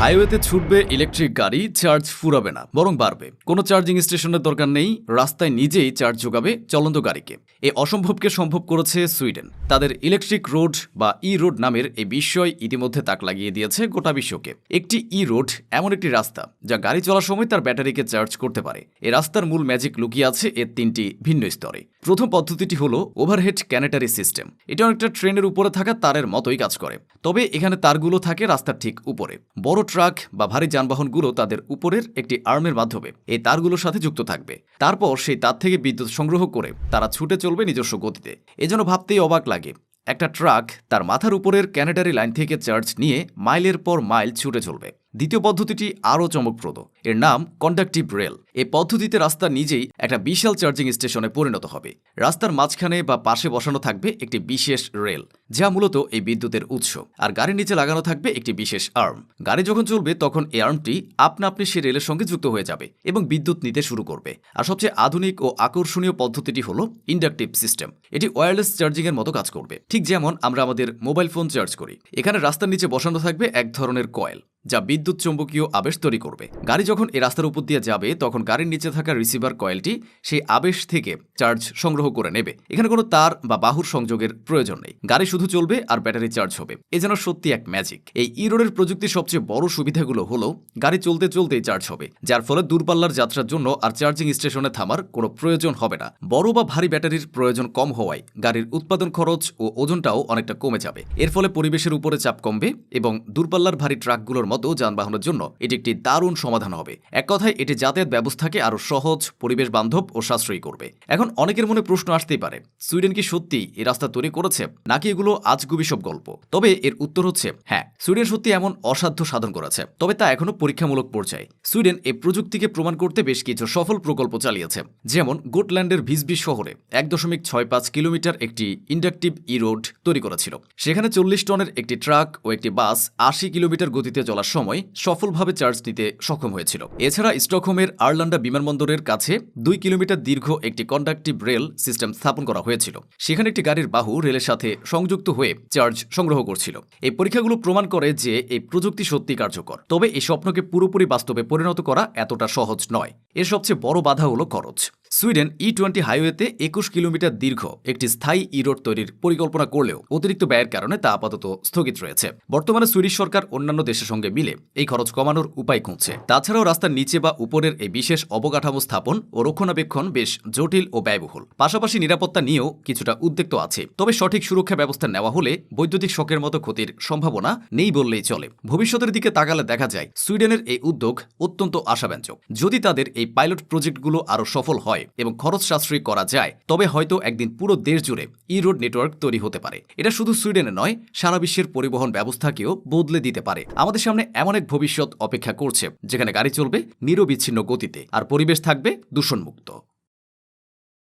হাইওয়েতে ছুটবে ইলেকট্রিক গাড়ি, চার্জ ফুরাবে না, বরং বাড়বে। কোনো চার্জিং স্টেশনের দরকার নেই, রাস্তায় নিজেই চার্জ যোগাবে চলন্ত গাড়িকে। এ অসম্ভবকে সম্ভব করেছে সুইডেন। তাদের ইলেকট্রিক রোড বা ই রোড নামের এই বিস্ময় ইতিমধ্যে তাক লাগিয়ে দিয়েছে গোটা বিশ্বকে। একটি ই রোড এমন একটি রাস্তা, যা গাড়ি চলার সময় তার ব্যাটারিকে চার্জ করতে পারে। এ রাস্তার মূল ম্যাজিক লুকিয়ে আছে এর তিনটি ভিন্ন স্তরে। প্রথম পদ্ধতিটি হলো ওভারহেড ক্যানেটারি সিস্টেম এটা অনেকটা ট্রেনের উপরে থাকা তারের মতোই কাজ করে। তবে এখানে তারগুলো থাকে রাস্তার ঠিক উপরে। বড় ট্রাক বা ভারী যানবাহনগুলো তাদের উপরের একটি আর্মের মাধ্যমে এই তারগুলোর সাথে যুক্ত থাকবে। তারপর সেই তার থেকে বিদ্যুৎ সংগ্রহ করে তারা ছুটে চলবে নিজস্ব গতিতে। এজন্য ভাবতেই অবাক লাগে। একটা ট্রাক তার মাথার উপরের ক্যানেটারি লাইন থেকে চার্জ নিয়ে মাইলের পর মাইল ছুটে চলবে। দ্বিতীয় পদ্ধতিটি আরও চমকপ্রদ। এর নাম কন্ডাক্টিভ রেল এই পদ্ধতিতে রাস্তা নিজেই একটা বিশাল চার্জিং স্টেশনে পরিণত হবে। রাস্তার মাঝখানে বা পাশে বসানো থাকবে একটি বিশেষ রেল যা মূলত এই বিদ্যুতের উৎস। আর গাড়ির নিচে লাগানো থাকবে একটি বিশেষ আর্ম গাড়ি যখন চলবে, তখন এই আর্মটি আপনা আপনি সে রেলের সঙ্গে যুক্ত হয়ে যাবে এবং বিদ্যুৎ নিতে শুরু করবে। আর সবচেয়ে আধুনিক ও আকর্ষণীয় পদ্ধতিটি হলো ইন্ডাকটিভ সিস্টেম এটি ওয়্যারলেস চার্জিংয়ের মতো কাজ করবে। ঠিক যেমন আমরা আমাদের মোবাইল ফোন চার্জ করি। এখানে রাস্তার নিচে বসানো থাকবে এক ধরনের কয়েল যা বিদ্যুৎ চৌম্বকীয় আবেশ তৈরি করবে। গাড়ি যখন এই রাস্তার উপর দিয়ে যাবে, তখন গাড়ির নিচে থাকা রিসিভার কয়েলটি সেই আবেশ থেকে চার্জ সংগ্রহ করে নেবে। এখানে কোনো তার বা বাহুর সংযোগের প্রয়োজন নেই। গাড়ি শুধু চলবে আর ব্যাটারি চার্জ হবে। এ যেন সত্যি এক ম্যাজিক। এই ইরোডের প্রযুক্তির সবচেয়ে বড় সুবিধাগুলো হলো, গাড়ি চলতে চলতেই চার্জ হবে, যার ফলে দূরপাল্লার যাত্রার জন্য আর চার্জিং স্টেশনে থামার কোনো প্রয়োজন হবে না। বড় বা ভারী ব্যাটারির প্রয়োজন কম হওয়ায় গাড়ির উৎপাদন খরচ ও ওজনটাও অনেকটা কমে যাবে। এর ফলে পরিবেশের উপরে চাপ কমবে এবং দূরপাল্লার ভারী ট্রাকগুলোর মতো যানবাহনের জন্য এটি একটি দারুণ সমাধান হবে। এক কথায়, এটি যাতায়াত ব্যবস্থাকে আরও সহজ পরিবেশ বান্ধব ও সাশ্রয়ী করবে। এখন অনেকের মনে প্রশ্ন আসতেই পারে, সুইডেন কি সত্যি এই রাস্তা তৈরি করেছে, নাকি এগুলো আজগুবি সব গল্প? তবে এর উত্তর হচ্ছে হ্যাঁ সুইডেন সত্যি এমন অসাধ্য সাধন করেছে, তবে তা এখনও পরীক্ষামূলক পর্যায়ে। সুইডেন এই প্রযুক্তিকে প্রমাণ করতে বেশ কিছু সফল প্রকল্প চালিয়েছে, যেমন গোটল্যান্ডের ভিসবি শহরে এক দশমিক ছয় পাঁচ কিলোমিটার একটি ইন্ডাকটিভ ই রোড তৈরি করেছিল। সেখানে চল্লিশ টনের একটি ট্রাক ও একটি বাস আশি কিলোমিটার গতিতে চলার সময় সফলভাবে চার্জ নিতে সক্ষম হয়েছিল। এছাড়া স্টকহোমের আর্লান্ডা বিমানবন্দরের কাছে দুই কিলোমিটার দীর্ঘ একটি কন্ডাক্টিভ রেল সিস্টেম স্থাপন করা হয়েছিল। সেখানে একটি গাড়ির বাহু রেলের সাথে সংযুক্ত হয়ে চার্জ সংগ্রহ করছিল। এই পরীক্ষাগুলো প্রমাণ করে যে এই প্রযুক্তি সত্যি কার্যকর। তবে এই স্বপ্নকে পুরোপুরি বাস্তবে পরিণত করা এতটা সহজ নয়। এর সবচেয়ে বড় বাধা হলো খরচ। সুইডেন ই টোয়েন্টি হাইওয়েতে একুশ কিলোমিটার দীর্ঘ একটি স্থায়ী ই রোড তৈরির পরিকল্পনা করলেও অতিরিক্ত ব্যয়ের কারণে তা আপাতত স্থগিত রয়েছে। বর্তমানে সুইডিশ সরকার অন্যান্য দেশের সঙ্গে মিলে এই খরচ কমানোর উপায় খুঁজছে। তাছাড়াও রাস্তার নিচে বা উপরের এই বিশেষ অবকাঠামো স্থাপন ও রক্ষণাবেক্ষণ বেশ জটিল ও ব্যয়বহুল। পাশাপাশি নিরাপত্তা নিয়েও কিছুটা উদ্বেগ তো আছে। তবে সঠিক সুরক্ষা ব্যবস্থা নেওয়া হলে বৈদ্যুতিক শকের মতো ক্ষতির সম্ভাবনা নেই বললেই চলে। ভবিষ্যতের দিকে তাকালে দেখা যায়, সুইডেনের এই উদ্যোগ অত্যন্ত আশাব্যঞ্জক। যদি তাদের এই পাইলট প্রজেক্টগুলো আরও সফল হয় এবং খরচ সাশ্রয়ী করা যায়, তবে হয়তো একদিন পুরো দেশ জুড়ে ই রোড নেটওয়ার্ক তৈরি হতে পারে। এটা শুধু সুইডেনে নয়, সারা বিশ্বের পরিবহন ব্যবস্থাকেও বদলে দিতে পারে। আমাদের সামনে এমন এক ভবিষ্যৎ অপেক্ষা করছে, যেখানে গাড়ি চলবে নিরবিচ্ছিন্ন গতিতে আর পরিবেশ থাকবে দূষণমুক্ত।